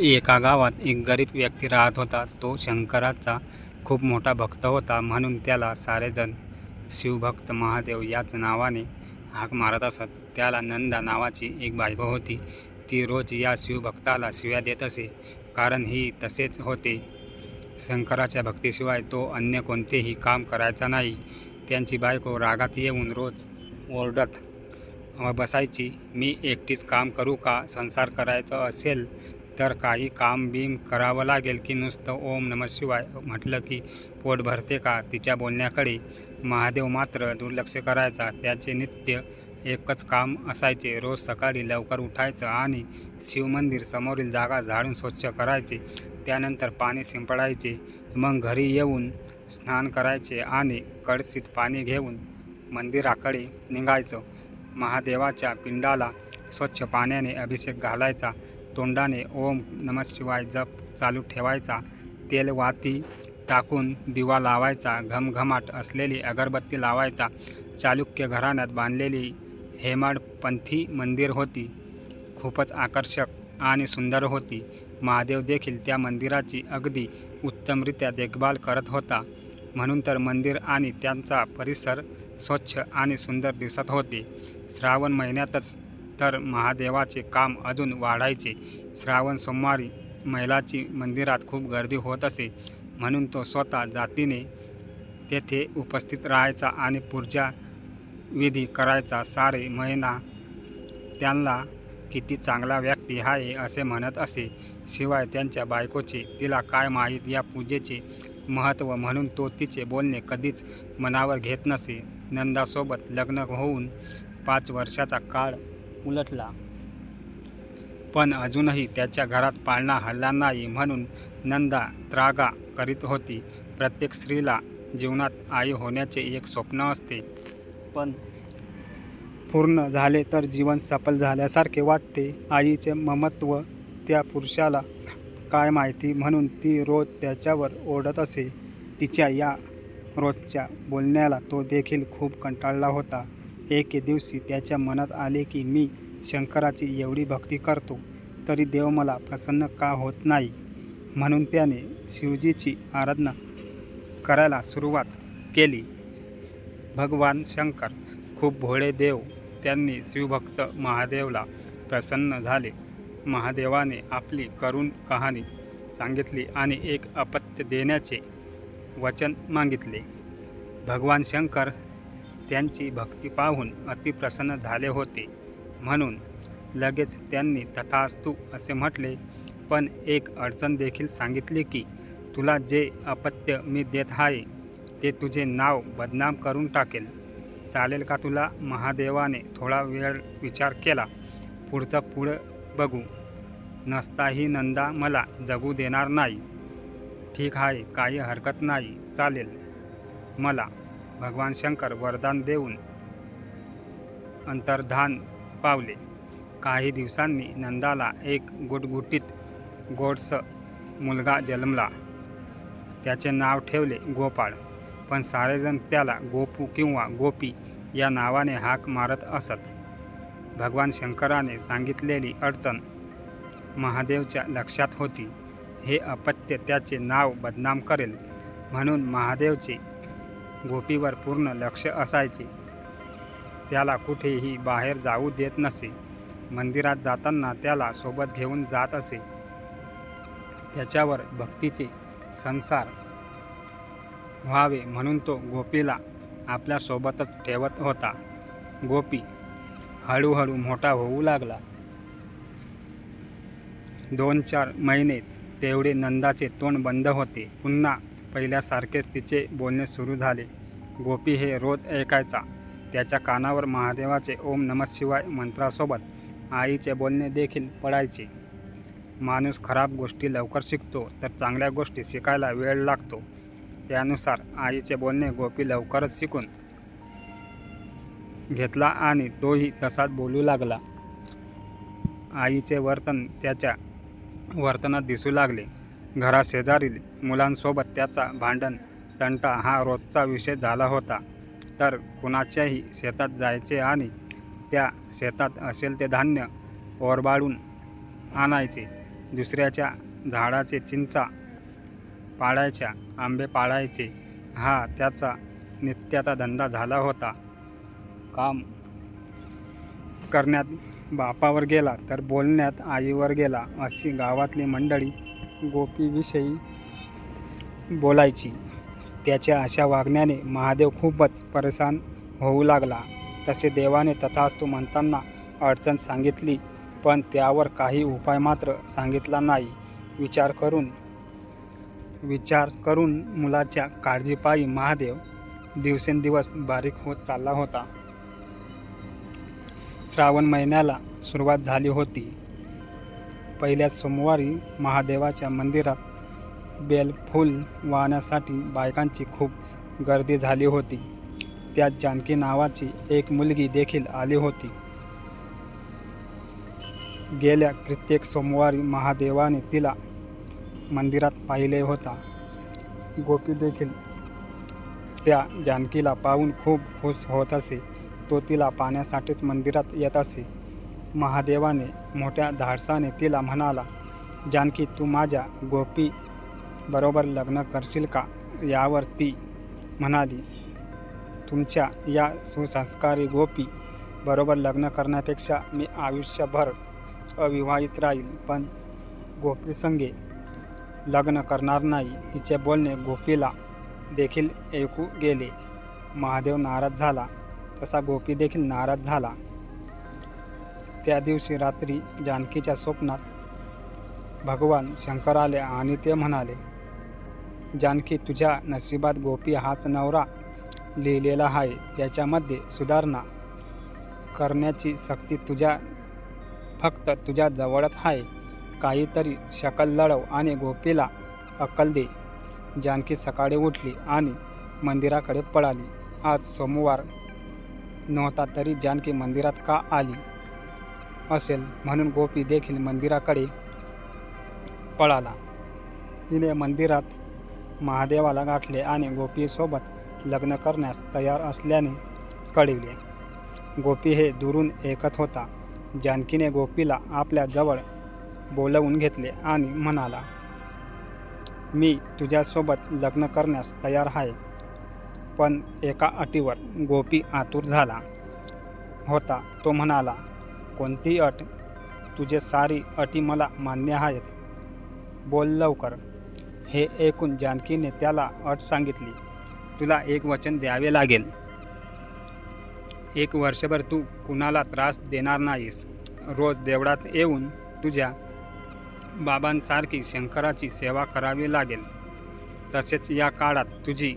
एका गावात एक गरीब व्यक्ती राहत होता. तो शंकराचा खूप मोठा भक्त होता म्हणून त्याला सारेजण शिवभक्त महादेव याच नावाने हाक मारत असत. त्याला नंदा नावाची एक बायको होती. ती रोज या शिवभक्ताला शिव्या देत असे. कारण ही तसेच होते. शंकराच्या भक्तीशिवाय तो अन्य कोणतेही काम करायचा नाही. त्यांची बायको रागात येऊन रोज ओरडत बसायची. मी एकटीच काम करू का? संसार करायचा असेल तर काही काम बीम करावं लागेल की नुसतं ओम नम शिवाय म्हटलं की पोट भरते का? तिच्या बोलण्याकडे महादेव मात्र दुर्लक्ष करायचा. त्याचे नित्य एकच काम असायचे. रोज सकाळी लवकर उठायचं आणि शिवमंदिर समोरील जागा झाडून स्वच्छ करायचे. त्यानंतर पाणी शिंपडायचे. मग घरी येऊन स्नान करायचे आणि कळशीत पाणी घेऊन मंदिराकडे निघायचं. महादेवाच्या पिंडाला स्वच्छ पाण्याने अभिषेक घालायचा. तोंडाने ओम नम शिवाय जप चालू ठेवायचा. तेल वाती टाकून दिवा लावायचा. घमघमाट असलेली अगरबत्ती लावायचा. चालुक्य घराण्यात बांधलेली हेमाडपंथी मंदिर होती. खूपच आकर्षक आणि सुंदर होती. महादेव देखील त्या मंदिराची अगदी उत्तमरित्या देखभाल करत होता. म्हणून तर मंदिर आणि त्यांचा परिसर स्वच्छ आणि सुंदर दिसत होते. श्रावण महिन्यातच तर महादेवाचे काम अजून वाढायचे. श्रावण सोमवारी महिलाची मंदिरात खूप गर्दी होत असे म्हणून तो स्वतः जातीने तेथे उपस्थित राहायचा आणि पूजा विधी करायचा. सारे महिना त्यांना किती चांगला व्यक्ती आहे असे म्हणत असे. शिवाय त्यांच्या बायकोचे तिला काय माहीत या पूजेचे महत्त्व म्हणून तो तिचे बोलणे कधीच मनावर घेत नसे. नंदासोबत लग्न होऊन पाच वर्षाचा काळ उलटला. पण अजूनही त्याच्या घरात पाळणा हल्ला नाही म्हणून नंदा त्रागा करीत होती. प्रत्येक स्त्रीला जीवनात आई होण्याचे एक स्वप्न असते. पण पूर्ण झाले तर जीवन सफल झाल्यासारखे वाटते. आईचे ममत्व त्या पुरुषाला काय माहिती म्हणून ती रोज त्याच्यावर ओढत असे. तिच्या या रोजच्या बोलण्याला तो देखील खूप कंटाळला होता. एके दिवशी त्याच्या मनात आले की मी शंकराची एवढी भक्ती करतो तरी देव मला प्रसन्न का होत नाही? म्हणून त्याने शिवजीची आराधना करायला सुरुवात केली. भगवान शंकर खूप भोळे देव त्यांनी शिवभक्त महादेवला प्रसन्न झाले. महादेवाने आपली करुण कहाणी सांगितली आणि एक अपत्य देण्याचे वचन मागितले. भगवान शंकर त्यांची भक्ती पाहून अतिप्रसन्न झाले होते. म्हणून लगेच त्यांनी तथास्तू असे म्हटले पण एक अडचण देखील सांगितली की तुला जे अपत्य मी देत आहे ते तुझे नाव बदनाम करून टाकेल. चालेल का तुला महादेवाने थोडा वेळ विचार केला. पुढचं पुढं बघू. नसताही नंदा मला जगू देणार नाही. ठीक आहे काही हरकत नाही. चालेल. मला भगवान शंकर वरदान देऊन अंतर्धान पावले. काही दिवसांनी नंदाला एक गुटगुटीत गोडस मुलगा जन्मला. त्याचे नाव ठेवले गोपाळ पण सारेजण त्याला गोपू किंवा गोपी या नावाने हाक मारत असत. भगवान शंकराने सांगितलेली अडचण महादेवच्या लक्षात होती. हे अपत्य त्याचे नाव बदनाम करेल म्हणून महादेवचे गोपीवर पूर्ण लक्ष असायचे. त्याला कुठेही बाहेर जाऊ देत नसे. मंदिरात जाताना त्याला सोबत घेऊन जात असे. त्याच्यावर भक्तीचे संसार व्हावे म्हणून तो गोपीला आपल्यासोबतच ठेवत होता. गोपी हळूहळू मोठा होऊ लागला. दोन चार महिने तेवढे नंदाचे तोंड बंद होते. पुन्हा पहिल्यासारखेच तिचे बोलणे सुरू झाले. गोपी हे रोज ऐकायचा. त्याच्या कानावर महादेवाचे ओम नमः शिवाय मंत्रासोबत आईचे बोलणे देखील पडायचे. माणूस खराब गोष्टी लवकर शिकतो तर चांगल्या गोष्टी शिकायला वेळ लागतो. त्यानुसार आईचे बोलणे गोपी लवकरच शिकून घेतला आणि तोही तसाच बोलू लागला. आईचे वर्तन त्याच्या वर्तनात दिसू लागले. घराशेजारील मुलांसोबत त्याचा भांडण तंटा हा रोजचा विषय झाला होता. तर कुणाच्याही शेतात जायचे आणि त्या शेतात असेल ते धान्य ओरबाळून आणायचे. दुसऱ्याच्या झाडाचे चिंचा पाळायच्या आंबे पाळायचे हा त्याचा नित्याचा धंदा झाला होता. काम करण्यात बापावर गेला तर बोलण्यात आईवर गेला अशी गावातली मंडळी गोपीविषयी बोलायची. त्याच्या अशा वागण्याने महादेव खूपच परेशान होऊ लागला. तसे देवाने तथास्तु म्हणताना अडचण सांगितली पण त्यावर काही उपाय मात्र सांगितला नाही. विचार करून विचार करून मुलाच्या काळजीपायी महादेव दिवसेंदिवस बारीक होत चालला होता. श्रावण महिन्याला सुरुवात झाली होती. पहिल्या सोमवारी महादेवाच्या मंदिरात बेलफूल वाहण्यासाठी बायकांची खूप गर्दी झाली होती. त्यात जानकी नावाची एक मुलगी देखील आली होती. गेल्या कित्येक सोमवारी महादेवाने तिला मंदिरात पाहिले होता. गोपी देखील त्या जानकीला पाहून खूप खुश होत असे. तो तिला पाण्यासाठीच मंदिरात येत असे. महादेवाने मोठ्या धाडसाने तिला म्हणाला जानकी तू माझ्या गोपी बरोबर लग्न करशील का? यावर ती म्हणाली तुमच्या या सुसंस्कारी गोपी बरोबर लग्न करण्यापेक्षा मी आयुष्यभर अविवाहित राहील पण गोपीसंगे लग्न करणार नाही. तिचे बोलणे गोपीला देखील ऐकू गेले महादेव नाराज झाला. तसा गोपी देखील नाराज झाला. त्या दिवशी रात्री जानकीच्या स्वप्नात भगवान शंकर आले आणि ते म्हणाले जानकी तुझ्या नशिबात गोपी हाच नवरा लिहिलेला आहे. याच्यामध्ये सुधारणा करण्याची सक्ती तुझ्या फक्त तुझ्या जवळच आहे. काहीतरी शकल लढव आणि गोपीला अक्कल दे. जानकी सकाळी उठली आणि मंदिराकडे पळाली. आज सोमवार नव्हता तरी जानकी मंदिरात का आली? असेल म्हणून गोपी देखील मंदिराकडे पळाला. तिने मंदिरात महादेवाला गाठले आणि गोपीसोबत लग्न करण्यास तयार असल्याने कळविले. गोपी हे दुरून ऐकत होता. जानकीने गोपीला आपल्या जवळ बोलवून घेतले आणि म्हणाला मी तुझ्यासोबत लग्न करण्यास तयार आहे पण एका अटीवर गोपी आतुर झाला होता तो म्हणाला. कोणतीही अट तुझे सारी अटी मला मान्य आहेत. बोल लवकर. हे ऐकून जानकीने त्याला अट सांगितली. तुला एक वचन द्यावे लागेल. एक वर्षभर तू कुणाला त्रास देणार नाहीस. रोज देवळात येऊन तुझ्या बाबांसारखी शंकराची सेवा करावी लागेल. तसेच या काळात तुझी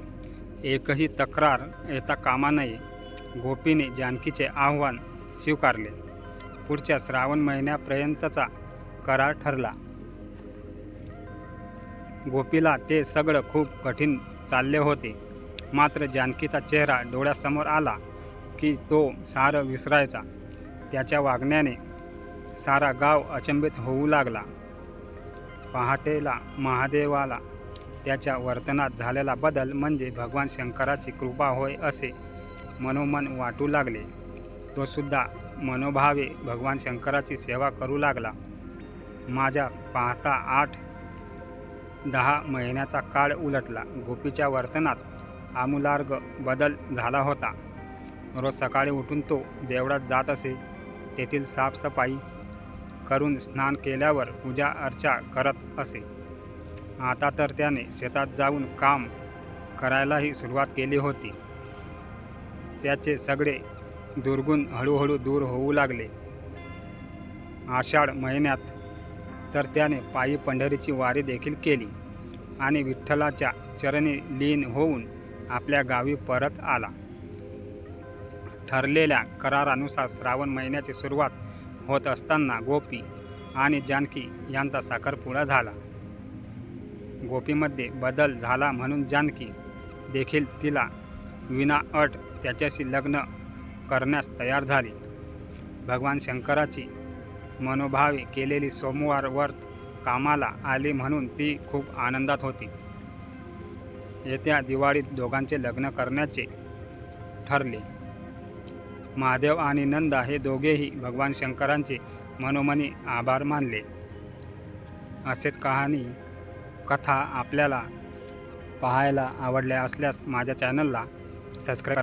एकही तक्रार येता कामा नये गोपीने जानकीचे आव्हान स्वीकारले. पुढच्या श्रावण महिन्यापर्यंतचा करार ठरला. गोपीला ते सगळं खूप कठीण चालले होते. मात्र जानकीचा चेहरा डोळ्यासमोर आला की तो सारं विसरायचा. त्याच्या वागण्याने सारा गाव अचंबित होऊ लागला. पहाटेला महादेवाला त्याच्या वर्तनात झालेला बदल म्हणजे भगवान शंकराची कृपा होय असे मनोमन वाटू लागले. तोसुद्धा मनोभावे भगवान शंकराची सेवा करू लागला. माझ्या पाहता आठ दहा महिन्याचा काळ उलटला. गोपीच्या वर्तनात आमूलार्ग बदल झाला होता. रोज सकाळी उठून तो देवळात जात असे. तेथील साफसफाई करून स्नान केल्यावर पूजा अर्चा करत असे. आता तर त्याने शेतात जाऊन काम करायलाही सुरुवात केली होती. त्याचे सगळे दुर्गुण हळूहळू दूर होऊ लागले. आषाढ महिन्यात तर त्याने पायी पंढरीची वारी देखील केली आणि विठ्ठलाच्या चरणी लीन होऊन आपल्या गावी परत आला. ठरलेल्या करारानुसार श्रावण महिन्याची सुरुवात होत असताना गोपी आणि जानकी यांचा साखरपुडा झाला. गोपीमध्ये बदल झाला म्हणून जानकी देखील तिला विनाअट त्याच्याशी लग्न करण्यास तयार झाली. भगवान शंकराची मनोभावे केलेली सोमवार व्रत कामाला आली म्हणून ती खूप आनंदात होती. येत्या दिवाळीत दोघांचे लग्न करण्याचे ठरले. महादेव आणि नंदा हे दोघेही भगवान शंकरांचे मनोमनी आभार मानले. असेच कहाणी कथा आपल्याला पाहायला आवडल्या असल्यास माझ्या चॅनलला सबस्क्राईब